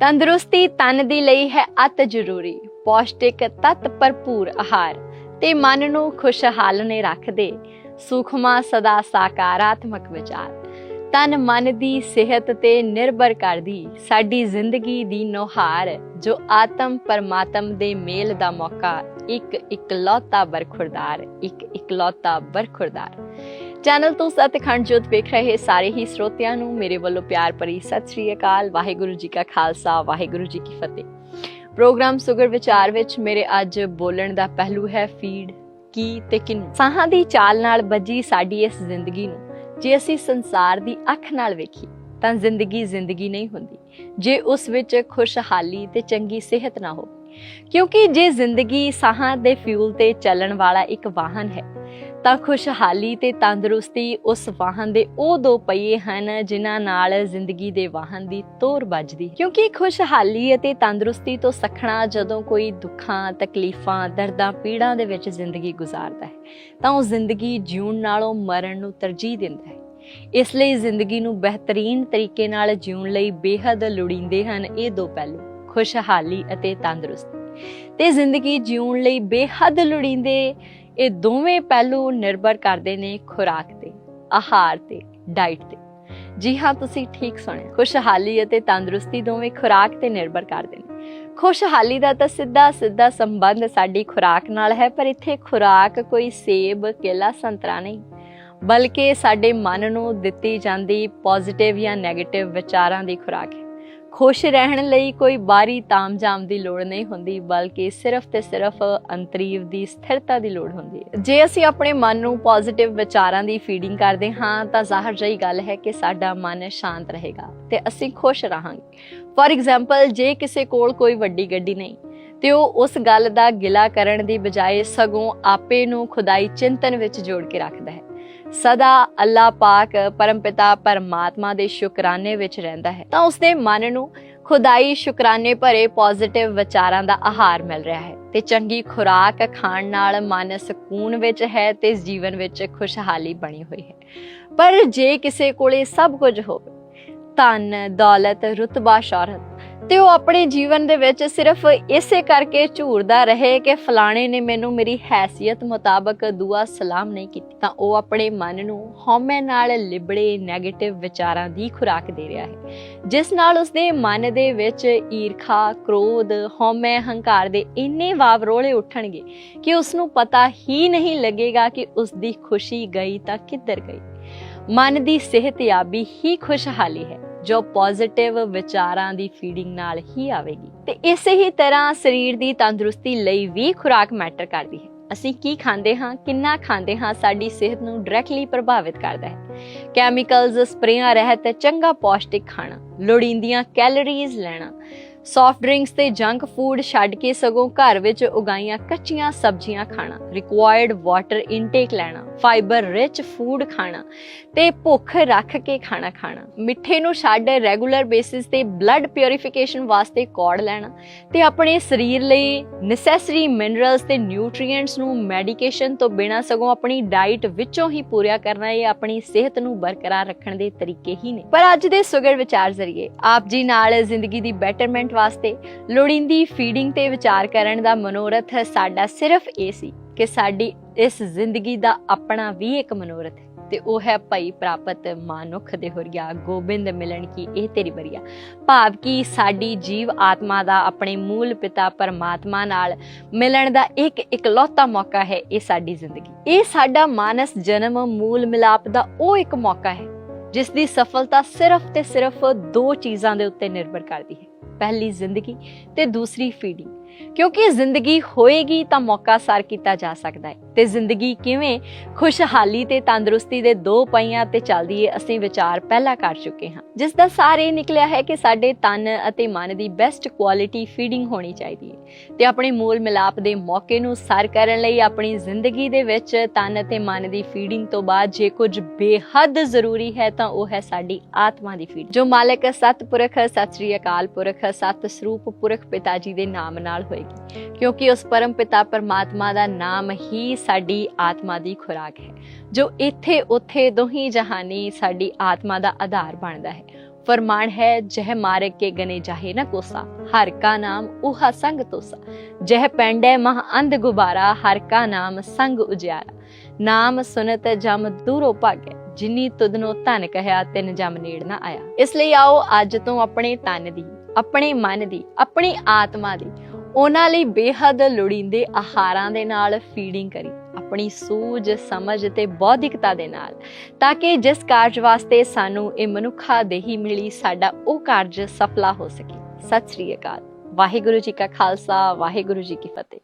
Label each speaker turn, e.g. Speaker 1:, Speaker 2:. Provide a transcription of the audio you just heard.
Speaker 1: ਤੰਦਰੁਸਤੀ ਤਨ ਦੀ ਲਈ ਹੈ ਅਤ ਜ਼ਰੂਰੀ, ਪੌਸ਼ਟਿਕ ਤਤ ਭਰਪੂਰ ਆਹਾਰ, ਤੇ ਮਨ ਨੂੰ ਖੁਸ਼ਹਾਲ ਨੇ ਰੱਖਦੇ, ਸੁਖਮਾ ਸਦਾ ਸਾਕਾਰਾਤਮਕ ਵਿਚਾਰ। ਤਨ ਮਨ ਦੀ ਸਿਹਤ ਤੇ ਨਿਰਭਰ ਕਰਦੀ, ਸਾਡੀ ਜ਼ਿੰਦਗੀ ਦੀ ਨੁਹਾਰ, ਜੋ ਆਤਮ ਪਰਮਾਤਮ ਦੇ ਮੇਲ ਦਾ ਮੌਕਾ, ਇੱਕ ਇਕਲੌਤਾ ਬਰਖੁਰਦਾਰ, ਇੱਕ ਇਕਲੌਤਾ ਬਰਖੁਰਦਾਰ। ਚੈਨਲ ਤੋਂ ਸਤਖੰਡ ਜੋਤ ਵੇਖ ਰਹੇ ਸਾਰੇ ਹੀ ਸਰੋਤਿਆਂ ਨੂੰ। ਮੇਰੇ ਵੱਲੋਂ ਪਿਆਰ ਭਰੀ ਸਤਿ ਸ੍ਰੀ ਅਕਾਲ। ਵਾਹਿਗੁਰੂ ਜੀ ਕਾ ਖਾਲਸਾ, ਵਾਹਿਗੁਰੂ ਜੀ ਕੀ ਫਤਿਹ। ਪ੍ਰੋਗਰਾਮ ਸੁਗਰ ਵਿਚਾਰ ਵਿੱਚ ਮੇਰੇ ਅੱਜ ਬੋਲਣ ਦਾ ਪਹਿਲੂ ਹੈ ਫੀਡ ਕੀ ਤੇ ਕਿਨੂੰ। ਸਾਹਾਂ ਦੀ ਚਾਲ ਨਾਲ ਬੱਜੀ ਸਾਡੀ ਇਸ ਜ਼ਿੰਦਗੀ ਨੂੰ। ਜੇ ਅਸੀਂ ਸੰਸਾਰ ਦੀ ਅੱਖ ਨਾਲ ਵੇਖੀ ਤਾਂ ਜ਼ਿੰਦਗੀ ਜ਼ਿੰਦਗੀ ਨਹੀਂ ਹੁੰਦੀ। ਜੇ ਉਸ ਵਿੱਚ ਖੁਸ਼ਹਾਲੀ ਤੇ ਚੰਗੀ ਸਿਹਤ ਨਾ ਹੋਵੇ ਕਿਉਂਕਿ ਜੇ ਜ਼ਿੰਦਗੀ ਸਾਹਾਂ ਦੇ ਫਿਊਲ ਤੇ ਚੱਲਣ ਵਾਲਾ ਇੱਕ ਵਾਹਨ ਹੈ, ਤਾਂ ਖੁਸ਼ਹਾਲੀ ਤੇ ਤੰਦਰੁਸਤੀ ਉਸ ਵਾਹਨ ਦੇ ਉਹ ਦੋ ਪਹੀਏ ਹਨ ਜਿਨ੍ਹਾਂ ਨਾਲ ਜ਼ਿੰਦਗੀ ਦੇ ਵਾਹਨ ਦੀ ਤੋਰ ਵੱਜਦੀ। ਕਿਉਂਕਿ ਖੁਸ਼ਹਾਲੀ ਅਤੇ ਤੰਦਰੁਸਤੀ ਤੋਂ ਸਖਣਾ ਜਦੋਂ ਕੋਈ ਦੁੱਖਾਂ, ਤਕਲੀਫਾਂ, ਦਰਦਾਂ, ਪੀੜਾਂ ਦੇ ਵਿੱਚ ਜ਼ਿੰਦਗੀ ਗੁਜ਼ਾਰਦਾ ਹੈ, ਤਾਂ ਉਹ ਜ਼ਿੰਦਗੀ ਜਿਉਣ ਨਾਲੋਂ ਮਰਨ ਨੂੰ ਤਰਜੀਹ ਦਿੰਦਾ ਹੈ। ਇਸ ਲਈ ਜ਼ਿੰਦਗੀ ਨੂੰ ਬਿਹਤਰੀਨ ਤਰੀਕੇ ਨਾਲ ਜਿਉਣ ਲਈ ਬੇਹੱਦ ਲੋੜੀਂਦੇ ਹਨ ਇਹ ਦੋ ਪਹਿਲੂ। ਖੁਸ਼ਹਾਲੀ ਅਤੇ ਤੰਦਰੁਸਤੀ। ਤੇ ਜ਼ਿੰਦਗੀ ਜਿਉਣ ਲਈ ਬੇਹੱਦ ਲੋੜੀਂਦੇ ਇਹ ਦੋਵੇਂ ਪਹਿਲੂ ਨਿਰਭਰ ਕਰਦੇ ਨੇ ਖੁਰਾਕ ਤੇ, ਆਹਾਰ ਤੇ ਡਾਈਟ ਤੇ। ਜੀ ਹਾਂ, ਤੁਸੀਂ ਠੀਕ ਸੁਣਿਆ। ਖੁਸ਼ਹਾਲੀ ਅਤੇ ਤੰਦਰੁਸਤੀ ਦੋਵੇਂ ਖੁਰਾਕ ਤੇ ਨਿਰਭਰ ਕਰਦੇ ਨੇ। ਖੁਸ਼ਹਾਲੀ ਦਾ ਤਾਂ ਸਿੱਧਾ ਸਿੱਧਾ ਸੰਬੰਧ ਸਾਡੀ ਖੁਰਾਕ ਨਾਲ ਹੈ, ਪਰ ਇੱਥੇ ਖੁਰਾਕ ਕੋਈ ਸੇਬ, ਕੇਲਾ, ਸੰਤਰਾ ਨਹੀਂ। ਬਲਕਿ ਸਾਡੇ ਮਨ ਨੂੰ ਦਿੱਤੀ ਜਾਂਦੀ ਪੋਜ਼ਿਟਿਵ ਜਾਂ 네ਗੇਟਿਵ ਵਿਚਾਰਾਂ ਦੀ ਖੁਰਾਕ ਹੈ। ਖੁਸ਼ ਰਹਿਣ ਲਈ ਕੋਈ ਬਾਹਰੀ ਤਾਮਝਾਮ ਦੀ ਲੋੜ ਨਹੀਂ ਹੁੰਦੀ, ਬਲਕਿ ਸਿਰਫ ਤੇ ਸਿਰਫ ਅੰਤਰੀਵ ਦੀ ਸਥਿਰਤਾ ਦੀ ਲੋੜ ਹੁੰਦੀ ਹੈ। ਜੇ ਅਸੀਂ ਆਪਣੇ ਮਨ ਨੂੰ ਪੋਜ਼ਿਟਿਵ ਵਿਚਾਰਾਂ ਦੀ ਫੀਡਿੰਗ ਕਰਦੇ ਹਾਂ, ਤਾਂ ਜ਼ਾਹਰ ਜਿਹੀ ਗੱਲ ਹੈ ਕਿ ਸਾਡਾ ਮਨ ਸ਼ਾਂਤ ਰਹੇਗਾ ਤੇ ਅਸੀਂ ਖੁਸ਼ ਰਹਾਂਗੇ। ਫੋਰ ਐਗਜ਼ਾਮਪਲ ਜੇ ਕਿਸੇ ਕੋਲ ਕੋਈ ਵੱਡੀ ਗੱਡੀ ਨਹੀਂ, ਤੇ ਉਹ ਉਸ ਗੱਲ ਦਾ ਗਿਲਾ ਕਰਨ ਦੀ ਬਜਾਏ ਸਗੋਂ ਆਪੇ ਨੂੰ ਖੁਦਾਈ ਚਿੰਤਨ ਵਿੱਚ ਜੋੜ ਕੇ ਰੱਖਦਾ ਹੈ। ਸਦਾ ਅੱਲਾਹ ਪਾਕ, ਪਰਮਪਿਤਾ, ਪਰਮਾਤਮਾ ਦੇ ਸ਼ੁਕਰਾਨੇ ਵਿੱਚ ਰਹਿੰਦਾ ਹੈ। ਤਾਂ ਉਸਦੇ ਮਨ ਨੂੰ ਖੁਦਾਈ ਸ਼ੁਕਰਾਨੇ ਭਰੇ ਪੋਜ਼ਿਟਿਵ ਵਿਚਾਰਾਂ ਦਾ ਆਹਾਰ ਮਿਲ ਰਿਹਾ ਹੈ ਤੇ ਚੰਗੀ ਖੁਰਾਕ ਖਾਣ ਨਾਲ ਮਨ ਸਕੂਨ ਵਿੱਚ ਹੈ ਤੇ ਜੀਵਨ ਵਿੱਚ ਖੁਸ਼ਹਾਲੀ ਬਣੀ ਹੋਈ ਹੈ। ਪਰ ਜੇ ਕਿਸੇ ਕੋਲੇ ਸਭ ਕੁਝ ਹੋਵੇ, ਧਨ, ਦੌਲਤ, ਰੁਤਬਾ, ਸ਼ੌਹਰਤ ਤੇ ਉਹ ਆਪਣੇ ਜੀਵਨ ਦੇ ਵਿੱਚ ਸਿਰਫ ਇਸੇ ਕਰਕੇ ਝੂਰਦਾ ਰਹੇ ਕਿ ਫਲਾਣੇ ਨੇ ਮੈਨੂੰ ਮੇਰੀ ਹੈਸੀਅਤ ਮੁਤਾਬਕ ਦੁਆ ਸਲਾਮ ਨਹੀਂ ਕੀਤੀ, ਤਾਂ ਉਹ ਆਪਣੇ ਮਨ ਨੂੰ ਹਉਮੈ ਨਾਲ ਲਿਬੜੇ 네ਗੇਟਿਵ ਵਿਚਾਰਾਂ ਦੀ ਖੁਰਾਕ ਦੇ ਰਿਹਾ ਹੈ, ਜਿਸ ਨਾਲ ਉਸਦੇ ਮਨ ਦੇ ਵਿੱਚ ਈਰਖਾ, ਕ੍ਰੋਧ, ਹਉਮੈ ਹੰਕਾਰ ਦੇ ਇੰਨੇ ਵਾਵਰੋਲੇ ਉੱਠਣਗੇ ਕਿ ਉਸ ਨੂੰ ਪਤਾ ਹੀ ਨਹੀਂ ਲੱਗੇਗਾ ਕਿ ਉਸ ਦੀ ਖੁਸ਼ੀ ਗਈ ਤਾਂ ਕਿੱਧਰ ਗਈ। ਮਨ ਦੀ ਸਿਹਤਯਾਬੀ ਹੀ ਖੁਸ਼ਹਾਲੀ ਹੈ। ਜੋ ਪੋਜ਼ਿਟਿਵ ਵਿਚਾਰਾਂ ਦੀ ਫੀਡਿੰਗ ਨਾਲ ਹੀ ਆਵੇਗੀ। ਤੇ ਇਸੇ ਹੀ ਤਰ੍ਹਾਂ ਸਰੀਰ ਦੀ ਤੰਦਰੁਸਤੀ ਲਈ ਵੀ ਖੁਰਾਕ ਮੈਟਰ ਕਰਦੀ ਹੈ। ਅਸੀਂ ਕੀ ਖਾਂਦੇ ਹਾਂ, ਕਿੰਨਾ ਖਾਂਦੇ ਹਾਂ, ਸਾਡੀ ਸਿਹਤ ਨੂੰ ਡਾਇਰੈਕਟਲੀ ਪ੍ਰਭਾਵਿਤ ਕਰਦਾ ਹੈ। ਕੈਮੀਕਲਸ ਸਪਰੇਆਂ ਰਹਿਤ, ਚੰਗਾ ਪੌਸ਼ਟਿਕ ਖਾਣਾ, ਲੋੜੀਂਦੀਆਂ ਕੈਲੋਰੀਜ਼ ਲੈਣਾ ਸੌਫਟ ਡਰਿੰਕਸ ਤੇ ਜੰਕ ਫੂਡ ਛੱਡ ਕੇ ਸਗੋਂ ਘਰ ਵਿੱਚ ਉਗਾਈਆਂ ਕੱਚੀਆਂ ਸਬਜ਼ੀਆਂ ਖਾਣਾ ਰਿਕੁਆਇਰਡ ਵਾਟਰ ਇਨਟੇਕ ਲੈਣਾ ਫਾਈਬਰ ਰਿਚ ਫੂਡ ਖਾਣਾ ਤੇ ਭੁੱਖ ਰੱਖ ਕੇ ਖਾਣਾ ਖਾਣਾ। ਮਿੱਠੇ ਨੂੰ ਛੱਡ ਰੈਗੂਲਰ ਬੇਸਿਸ ਤੇ ਬਲੱਡ ਪਿਉਰੀਫਿਕੇਸ਼ਨ ਵਾਸਤੇ ਕੌੜ ਲੈਣਾ ਤੇ ਆਪਣੇ ਸਰੀਰ ਲਈ ਨੈਸੈਸਰੀ ਮਿਨਰਲਸ ਤੇ ਨਿਊਟ੍ਰੀਐਂਟਸ ਨੂੰ ਮੈਡੀਕੇਸ਼ਨ ਤੋਂ ਬਿਨਾਂ ਸਗੋਂ ਆਪਣੀ ਡਾਈਟ ਵਿੱਚੋਂ ਹੀ ਪੂਰਿਆ ਕਰਨਾ, ਇਹ ਆਪਣੀ ਸਿਹਤ ਨੂੰ ਬਰਕਰਾਰ ਰੱਖਣ ਦੇ ਤਰੀਕੇ ਹੀ ਨੇ। ਪਰ ਅੱਜ ਦੇ ਸੁਗੜ ਵਿਚਾਰ ਜ਼ਰੀਏ, ਆਪ ਜੀ ਨਾਲ ਜ਼ਿੰਦਗੀ ਦੀ ਬੈਟਰਮੈਂਟ ਵਾਸਤੇ ਲੋੜੀਂਦੀ ਫੀਡਿੰਗ ਤੇ ਵਿਚਾਰ ਕਰਨ ਦਾ ਮਨੋਰਥ ਸਾਡਾ ਸਿਰਫ ਇਹ ਸੀ ਕਿ ਸਾਡੀ ਇਸ ਜ਼ਿੰਦਗੀ ਦਾ ਆਪਣਾ ਵੀ ਇੱਕ ਮਨੋਰਥ ਹੈ ਤੇ ਉਹ ਹੈ ਭਈ ਪ੍ਰਾਪਤ ਮਾਨੁਖ ਦੇ ਹੋਰੀਆ। ਗੋਬਿੰਦ ਮਿਲਣ ਕੀ ਇਹ ਤੇਰੀ ਬਰੀਆ ਭਾਵ ਕਿ ਸਾਡੀ ਜੀਵ ਆਤਮਾ ਦਾ ਆਪਣੇ ਮੂਲ ਪਿਤਾ ਪਰਮਾਤਮਾ ਨਾਲ ਮਿਲਣ ਦਾ ਇੱਕ ਇਕਲੌਤਾ ਮੌਕਾ ਹੈ ਇਹ ਸਾਡੀ ਜ਼ਿੰਦਗੀ। ਇਹ ਸਾਡਾ ਮਾਨਸ ਜਨਮ ਮੂਲ ਮਿਲਾਪ ਦਾ ਉਹ ਇੱਕ ਮੌਕਾ ਹੈ, ਜਿਸ ਦੀ ਸਫਲਤਾ ਸਿਰਫ ਤੇ ਸਿਰਫ ਦੋ ਚੀਜ਼ਾਂ ਦੇ ਉੱਤੇ ਨਿਰਭਰ ਕਰਦੀ ਹੈ। ਪਹਿਲੀ ਜ਼ਿੰਦਗੀ ਤੇ ਦੂਸਰੀ ਫੀਡਿੰਗ। ਕਿਉਂਕਿ ਜ਼ਿੰਦਗੀ ਹੋਏਗੀ ਤਾਂ ਮੌਕਾ ਸਰ ਕੀਤਾ ਜਾ ਸਕਦਾ ਹੈ। ਤੇ ਜ਼ਿੰਦਗੀ ਕਿਵੇਂ ਖੁਸ਼ਹਾਲੀ ਤੇ ਤੰਦਰੁਸਤੀ ਦੇ ਦੋ ਪਹੀਆਂ ਤੇ ਚੱਲਦੀ ਏ, ਅਸੀਂ ਵਿਚਾਰ ਪਹਿਲਾਂ ਕਰ ਚੁੱਕੇ ਹਾਂ। ਜਿਸ ਦਾ ਸਾਰ ਨਿਕਲਿਆ ਹੈ ਕਿ ਸਾਡੇ ਤਨ ਅਤੇ ਮਨ ਦੀ ਬੈਸਟ ਕੁਆਲਿਟੀ ਫੀਡਿੰਗ ਹੋਣੀ ਚਾਹੀਦੀ ਹੈ ਤੇ ਆਪਣੇ ਮੂਲ ਮਿਲਾਪ ਦੇ ਮੌਕੇ ਨੂੰ ਸਰ ਕਰਨ ਲਈ ਆਪਣੀ ਜ਼ਿੰਦਗੀ ਦੇ ਵਿੱਚ ਤਨ ਅਤੇ ਮਨ ਦੀ ਫੀਡਿੰਗ ਤੋਂ ਬਾਅਦ ਜੇ ਕੁਝ ਬੇਹੱਦ ਜ਼ਰੂਰੀ ਹੈ ਤਾਂ ਉਹ ਹੈ ਸਾਡੀ ਆਤਮਾ ਦੀ ਫੀਡ ਜੋ ਮਾਲਕ, ਸਤਪੁਰਖ, ਸਤਿ ਸ੍ਰੀ ਅਕਾਲ ਪੁਰਖ ਸਤ ਸਰੂਪ ਪੁਰਖ ਪਿਤਾ ਜੀ ਦੇ ਨਾਮ ਨਾਲ ਹੋਏਗੀ, ਕਿਉਂਕਿ ਉਸ ਪਰਮ ਪਿਤਾ ਪਰਮਾਤਮਾ ਦਾ ਨਾਮ ਹੀ ਸਾਡੀ ਆਤਮਾ ਦੀ ਖੁਰਾਕ ਹੈ, ਜੋ ਇੱਥੇ ਉੱਥੇ ਦੋਹੀ ਜਹਾਨੀ ਸਾਡੀ ਆਤਮਾ ਦਾ ਆਧਾਰ ਬਣਦਾ ਹੈ। ਫਰਮਾਨ ਹੈ, ਜਹ ਮਾਰ ਕੇ ਗਨੇ ਜਾਹੇ ਨਾ ਕੋਸਾ, ਹਰ ਕਾ ਨਾਮ ਉਹਾ ਸੰਗ ਤੋਸਾ। ਜਹ ਪੈਂਡੈ ਮਹ ਅੰਧ ਗੁਬਾਰਾ, ਹਰ ਕਾ ਨਾਮ ਸੰਗ ਉਜਿਆਰਾ ਨਾਮ ਸੁਨਤ ਜਮ ਦੂਰੋਂ ਭਾਗੈ, ਜਿਨੀ ਤੁਧਨੋ ਧਨ ਕਹਿਆ, ਤਿਨ ਜਮ ਨੇੜ ਨਾ ਆਇਆ। ਇਸ ਲਈ ਆਓ ਅੱਜ ਤੋਂ ਆਪਣੇ ਤਨ ਦੀ, ਆਪਣੇ ਮਨ ਦੀ, ਆਪਣੀ ਆਤਮਾ ਦੀ ਉਹਨਾਂ ਲਈ ਬੇਹੱਦ ਲੋੜੀਂਦੇ ਆਹਾਰਾਂ ਦੇ ਨਾਲ ਫੀਡਿੰਗ ਕਰੀ, ਆਪਣੀ ਸੂਝ, ਸਮਝ ਤੇ ਬੌਧਿਕਤਾ ਦੇ ਨਾਲ, ਤਾਂ ਕਿ ਜਿਸ ਕਾਰਜ ਵਾਸਤੇ ਸਾਨੂੰ ਇਹ ਮਨੁੱਖਾ ਦੇਹੀ ਮਿਲੀ, ਸਾਡਾ ਉਹ ਕਾਰਜ ਸਫਲਾ ਹੋ ਸਕੇ। ਸਤਿ ਸ੍ਰੀ ਅਕਾਲ। ਵਾਹਿਗੁਰੂ ਜੀ ਕਾ ਖਾਲਸਾ, ਵਾਹਿਗੁਰੂ ਜੀ ਕੀ ਫਤਿਹ।